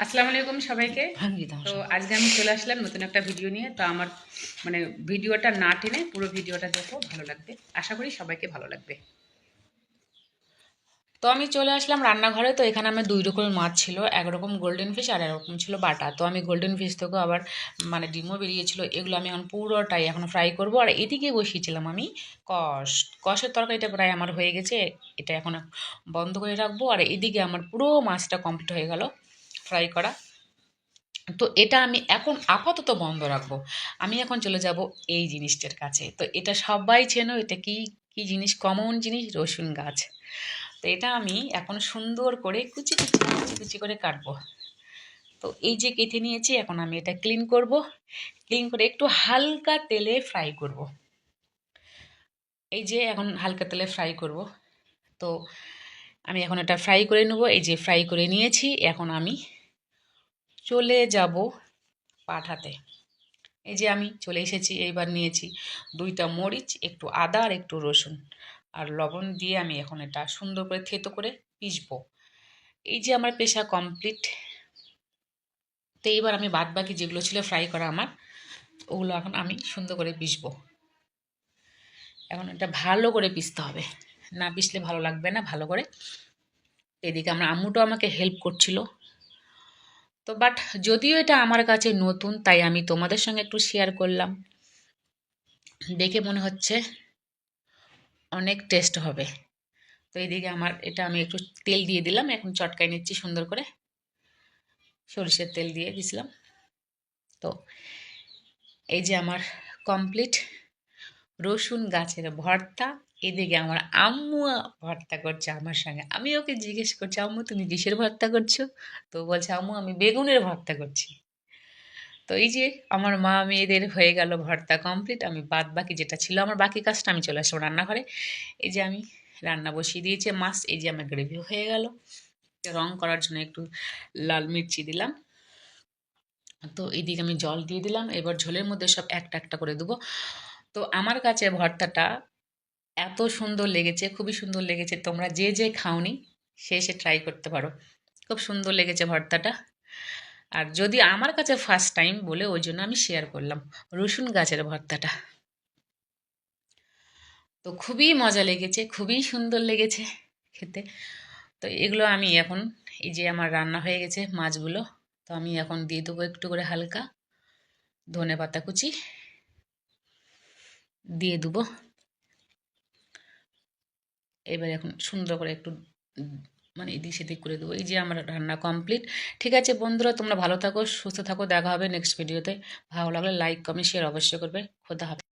আসসালামু আলাইকুম সবাইকে। তো আজকে আমি চলে আসলাম নতুন একটা ভিডিও নিয়ে। তো আমার মানে ভিডিওটা না টেনে পুরো ভিডিওটা দেখো ভালো লাগবে। আশা করি সবাইকে ভালো লাগবে। তো আমি চলে আসলাম রান্নাঘরে। তো এখানে আমার দুই রকমের মাছ ছিল একরকম গোল্ডেন ফিশ আর এরকম ছিল বাটা। তো আমি গোল্ডেন ফিশ থেকেও আবার মানে ডিমও বেরিয়েছিল এগুলো আমি এখন পুরোটাই এখন ফ্রাই করব। আর এদিকে বসিয়েছিলাম আমি কষ। কষের তরকারিটা প্রায় আমার হয়ে গেছে এটা এখন বন্ধ করে রাখব। আর এদিকে আমার পুরো মাছটা কমপ্লিট হয়ে গেল। ফ্রাই করা। তো এটা আমি এখন আপাতত বন্ধ রাখব। আমি এখন চলে যাব এই জিনিসটার কাছে। তো এটা সবাই চেনো, এটা কি কি জিনিস? কমন জিনিস? রসুন গাছ। তো এটা আমি এখন সুন্দর করে কুচি কুচি কুচি কুচি করে কাটবো। তো এই যে কেটে নিয়েছি, এখন আমি এটা ক্লিন করব। ক্লিন করে একটু হালকা তেলে ফ্রাই করব। এই যে এখন হালকা তেলে ফ্রাই করব। তো আমি এখন এটা ফ্রাই করে নেব। এই যে ফ্রাই করে নিয়েছি, এখন আমি চলে যাব পাঠাতে। এই যে আমি চলে এসেছি, এইবার নিয়েছি দুইটা মরিচ, একটু আদা আর একটু রসুন আর লবণ দিয়ে আমি এখন এটা সুন্দর করে থেতো করে পিসবো এই যে আমার পেশা কমপ্লিট তো এইবার আমি বাদ বাকি যেগুলো ছিল ফ্রাই করা আমার, ওগুলো এখন আমি সুন্দর করে পিসবো এখন এটা ভালো করে পিসতে হবে। না পিসলে ভালো লাগবে না, ভালো করে। এদিকে আমার আম্মুটাও আমাকে হেল্প করছিল। তো বাট যদিও এটা আমার কাছে নতুন, তাই আমি তোমাদের সঙ্গে একটু শেয়ার করলাম। দেখে মনে হচ্ছে অনেক টেস্ট হবে। তো এইদিকে আমার, এটা আমি একটু তেল দিয়ে দিলাম, এখন চটকাই নিচ্ছি সুন্দর করে। সরিষার তেল দিয়ে দিছিলাম। তো এই যে আমার কমপ্লিট রসুন গাছের ভর্তা। এদিকে আমার আম্মু ভর্তা করছে আমার সঙ্গে। আমি ওকে জিজ্ঞেস করছি, আম্মু, তুমি কিসের ভর্তা করছ? তো বলছে, আম্মু, আমি বেগুনের ভর্তা করছি। তো এই যে আমার মা মেয়েদের হয়ে গেল ভর্তা কমপ্লিট, আমি বাদ বাকি যেটা ছিল, আমার বাকি কাজটা আমি চলে আসলাম রান্নাঘরে। এই যে আমি রান্না বসিয়ে দিয়েছি, মাছ এই যে আমার গ্রেভি হয়ে গেল। রং করার জন্য একটু লাল মির্চি দিলাম। তো এদিকে আমি জল দিয়ে দিলাম, এবার ঝোলের মধ্যে সব একটা একটা করে দেবো। তো আমার কাছে ভর্তাটা এত সুন্দর লেগেছে, খুবই সুন্দর লেগেছে। তোমরা যে যে খাওনি, সে সে ট্রাই করতে পারো। খুব সুন্দর লেগেছে ভর্তাটা। আর যদি আমার কাছে ফার্স্ট টাইম বলে, ওই জন্য আমি শেয়ার করলাম রসুন গাছের ভর্তাটা। তো খুবই মজা লেগেছে, খুবই সুন্দর লেগেছে খেতে। তো এগুলো আমি এখন, এই যে আমার রান্না হয়ে গেছে মাছগুলো, তো আমি এখন দিয়ে দেবো একটু করে হালকা ধনে পাতা কুচি। দিয়ে দেবো। এবার এখন সুন্দর করে একটু মানে এদিক সেদিক করে দেবো। এই যে আমার রান্না কমপ্লিট ঠিক আছে বন্ধুরা, তোমরা ভালো থাকো, সুস্থ থাকো, দেখা হবে নেক্সট ভিডিওতে ভালো লাগলে লাইক কমেন্ট শেয়ার অবশ্যই করবে। খোদা হাফেজ।